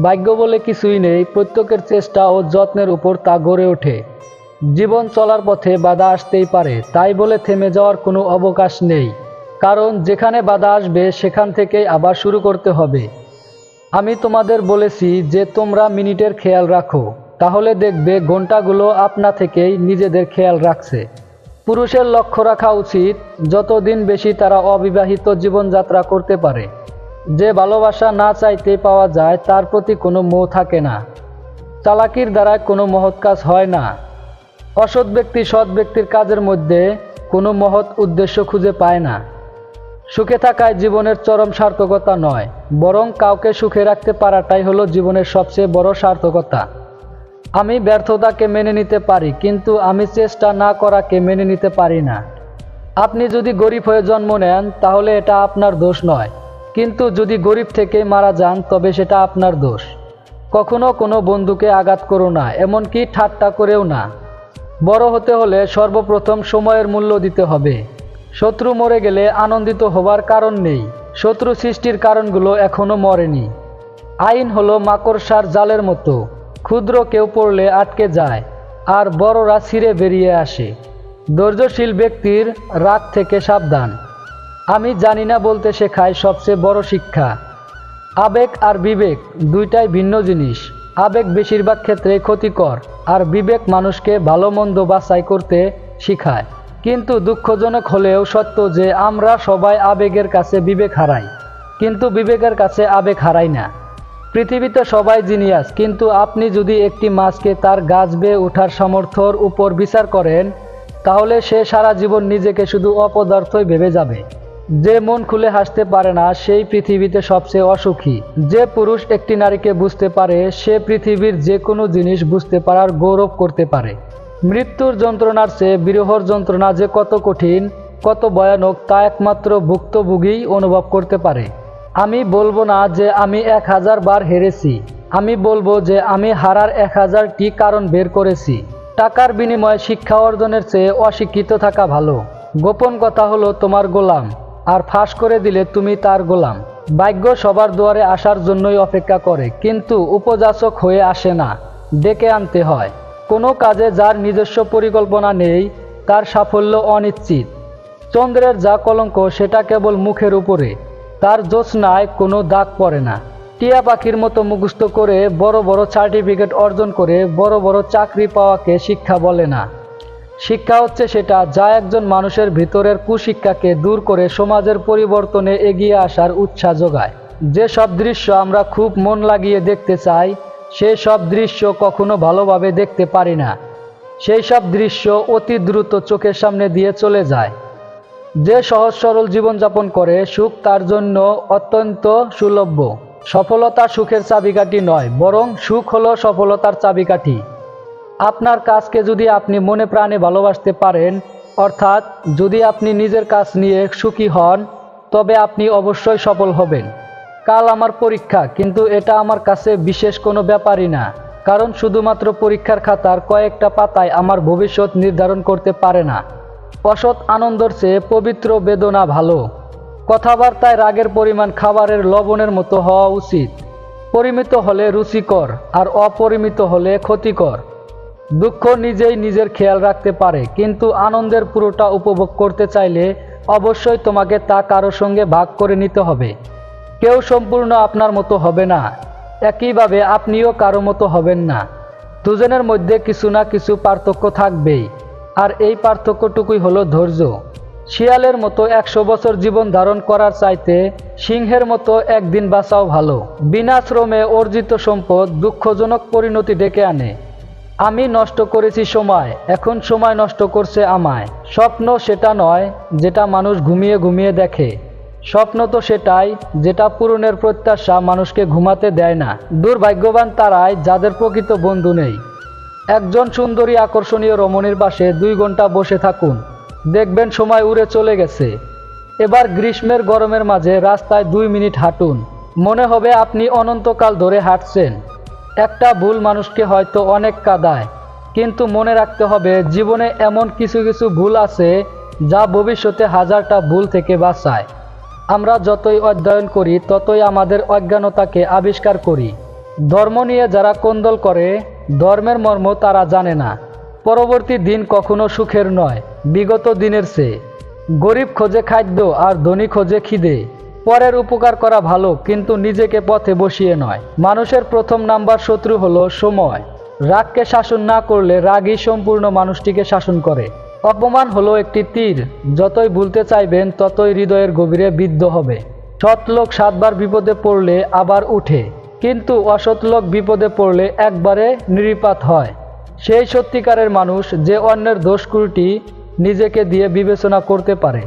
ভাগ্য বলে কিছুই নেই, প্রত্যেকের চেষ্টা ও যত্নের উপর তা গড়ে ওঠে। জীবন চলার পথে বাধা আসতেই পারে, তাই বলে থেমে যাওয়ার কোনো অবকাশ নেই। কারণ যেখানে বাধা আসবে, সেখান থেকে আবার শুরু করতে হবে। আমি তোমাদের বলেছি যে তোমরা মিনিটের খেয়াল রাখো, তাহলে দেখবে ঘন্টাগুলো আপনা থেকেই নিজেদের খেয়াল রাখছে। পুরুষের লক্ষ্য রাখা উচিত, যতদিন বেশি তারা অবিবাহিত জীবনযাত্রা করতে পারে। যে ভালোবাসা না চাইতে পাওয়া যায়, তার প্রতি কোনো মোহ থাকে না। চালাকির দ্বারা কোনো মহৎ কাজ হয় না। অসৎ ব্যক্তি সৎ ব্যক্তির কাজের মধ্যে কোনো মহৎ উদ্দেশ্য খুঁজে পায় না। সুখে থাকায় জীবনের চরম সার্থকতা নয়, বরং কাউকে সুখে রাখতে পারাটাই হলো জীবনের সবচেয়ে বড় সার্থকতা। আমি ব্যর্থতাকে মেনে নিতে পারি, কিন্তু আমি চেষ্টা না করাকে মেনে নিতে পারি না। আপনি যদি গরিব হয়ে জন্ম নেন, তাহলে এটা আপনার দোষ নয়। কিন্তু যদি গরিব থেকে মারা যান, তবে সেটা আপনার দোষ। কখনো কোনো বন্ধুকে আঘাত করো না, এমনকি ঠাট্টা করেও না। বড় হতে হলে সর্বপ্রথম সময়ের মূল্য দিতে হবে। শত্রু মরে গেলে আনন্দিত হবার কারণ নেই। শত্রু সৃষ্টির কারণগুলো এখনও মরেনি। আইন হলো মাকড়সার জালের মতো। ক্ষুদ্র কেউ পড়লে আটকে যায়, আর বড়রা ছিঁড়ে বেরিয়ে আসে। ধৈর্যশীল ব্যক্তির রাগ থেকে সাবধান। আমি জানি না বলতে শেখায় সবচেয়ে বড় শিক্ষা। আবেগ আর বিবেক দুইটাই ভিন্ন জিনিস। আবেগ বেশিরভাগ ক্ষেত্রে ক্ষতিকর, আর বিবেক মানুষকে ভালো মন্দ বাছাই করতে শিখায়। কিন্তু দুঃখজনক হলেও সত্য যে আমরা সবাই আবেগের কাছে বিবেক হারাই। কিন্তু বিবেকের কাছে আবেগ হারাই না। পৃথিবীতে সবাই জিনিয়াস, কিন্তু আপনি যদি একটি মাছকে তার গাছ বেয়ে ওঠার সামর্থ্যর উপর বিচার করেন, তাহলে সে সারা জীবন নিজেকে শুধু অপদার্থই ভেবে যাবে। যে মন খুলে হাসতে পারে না, সেই পৃথিবীতে সবচেয়ে অসুখী। যে পুরুষ একটি নারীকে বুঝতে পারে, সে পৃথিবীর যে কোনো জিনিস বুঝতে পারার গৌরব করতে পারে। মৃত্যুর যন্ত্রণার চেয়ে বিরহর যন্ত্রণা যে কত কঠিন, কত ভয়ানক, তা একমাত্র ভুক্তভোগীই অনুভব করতে পারে। আমি বলব না যে আমি এক হাজার বার হেরেছি। আমি বলব যে আমি হারার এক হাজারটি কারণ বের করেছি। টাকার বিনিময়ে শিক্ষা অর্জনের চেয়ে অশিক্ষিত থাকা ভালো। গোপন কথা হলো তোমার গোলাম। আর ফাঁস করে দিলে তুমি তার গোলাম। ভাগ্য সবার দুয়ারে আসার জন্যই অপেক্ষা করে, কিন্তু উপযাচক হয়ে আসে না, ডেকে আনতে হয়। কোনো কাজে যার নিজস্ব পরিকল্পনা নেই, তার সাফল্য অনিশ্চিত। চন্দ্রের যা কলঙ্ক সেটা কেবল মুখের উপরে, তার জ্যোৎস্নায় কোনো দাগ পড়ে না। টিয়া পাখির মতো মুখস্থ করে বড় বড় সার্টিফিকেট অর্জন করে বড় বড় চাকরি পাওয়াকে শিক্ষা বলে না। শিক্ষা হচ্ছে সেটা যা একজন মানুষের ভিতরের কুশিক্ষাকে দূর করে সমাজের পরিবর্তনে এগিয়ে আসার উৎসাহ যোগায়। যে সব দৃশ্য আমরা খুব মন লাগিয়ে দেখতে চাই সেই সব দৃশ্য কখনো ভালোভাবে দেখতে পারি না। সেই সব দৃশ্য অতি দ্রুত চোখের সামনে দিয়ে চলে যায়। যে সহজ সরল জীবনযাপন করে, সুখ তার জন্য অত্যন্ত সুলভ্য। সফলতা সুখের চাবিকাঠি নয়, বরং সুখ হলো সফলতার চাবিকাঠি। আপনার কাজকে যদি আপনি মনে প্রাণে ভালোবাসতে পারেন, অর্থাৎ যদি আপনি নিজের কাজ নিয়ে সুখী হন, তবে আপনি অবশ্যই সফল হবেন। কাল আমার পরীক্ষা, কিন্তু এটা আমার কাছে বিশেষ কোনো ব্যাপারই না, কারণ শুধুমাত্র পরীক্ষার খাতার কয়েকটা পাতায় আমার ভবিষ্যৎ নির্ধারণ করতে পারে না। অসৎ আনন্দর চেয়ে পবিত্র বেদনা ভালো। কথাবার্তায় রাগের পরিমাণ খাবারের লবণের মতো হওয়া উচিত। পরিমিত হলে রুচিকর, আর অপরিমিত হলে ক্ষতিকর। দুঃখ নিজেই নিজের খেয়াল রাখতে পারে, কিন্তু আনন্দের পুরোটা উপভোগ করতে চাইলে অবশ্যই তোমাকে তা কারও সঙ্গে ভাগ করে নিতে হবে। কেউ সম্পূর্ণ আপনার মতো হবে না, একইভাবে আপনিও কারও মতো হবেন না। দুজনের মধ্যে কিছু না কিছু পার্থক্য থাকবেই, আর এই পার্থক্যটুকুই হলো ধৈর্য। শিয়ালের মতো একশো বছর জীবন ধারণ করার চাইতে সিংহের মতো একদিন বাঁচাও ভালো। বিনা শ্রমে অর্জিত সম্পদ দুঃখজনক পরিণতি ডেকে আনে। আমি নষ্ট করেছি সময়, এখন সময় নষ্ট করছে আমায়। স্বপ্ন সেটা নয়, যেটা মানুষ ঘুমিয়ে ঘুমিয়ে দেখে। স্বপ্ন তো সেটাই, যেটা পূরণের প্রত্যাশা মানুষকে ঘুমাতে দেয় না। দুর্ভাগ্যবান তারাই যাদের প্রকৃত বন্ধু নেই। একজন সুন্দরী আকর্ষণীয় রমণীর পাশে দুই ঘণ্টা বসে থাকুন। দেখবেন সময় উড়ে চলে গেছে। এবার গ্রীষ্মের গরমের মাঝে রাস্তায় দুই মিনিট হাঁটুন। মনে হবে আপনি অনন্তকাল ধরে হাঁটছেন। একটা ভুল মানুষকে হয়তো অনেক কাদায়, কিন্তু মনে রাখতে হবে জীবনে এমন কিছু কিছু ভুল আছে যা ভবিষ্যতে হাজারটা ভুল থেকে বাঁচায়। আমরা যতই অধ্যয়ন করি, ততই আমাদের অজ্ঞানতাকে আবিষ্কার করি। ধর্ম নিয়ে যারা কোন্দল করে, ধর্মের মর্ম তারা জানে না। পরবর্তী দিন কখনো সুখের নয়, বিগত দিনের চেয়ে। গরিব খোঁজে খাদ্য আর ধনী খোঁজে খিদে। পরের উপকার করা ভালো, কিন্তু নিজেকে পথে বসিয়ে নয়। মানুষের প্রথম নাম্বার শত্রু হলো সময়। রাগকে শাসন না করলে রাগই সম্পূর্ণ মানুষটিকে শাসন করে। অপমান হলো একটি তীর। যতই ভুলতে চাইবেন, ততই হৃদয়ের গভীরে বিদ্ধ হবে। সৎ লোক সাতবার বিপদে পড়লে আবার উঠে, কিন্তু অসৎ লোক বিপদে পড়লে একবারে নিরিপাত হয়। সেই সত্যিকারের মানুষ যে অন্যের দোষকুলটি নিজেকে দিয়ে বিবেচনা করতে পারে।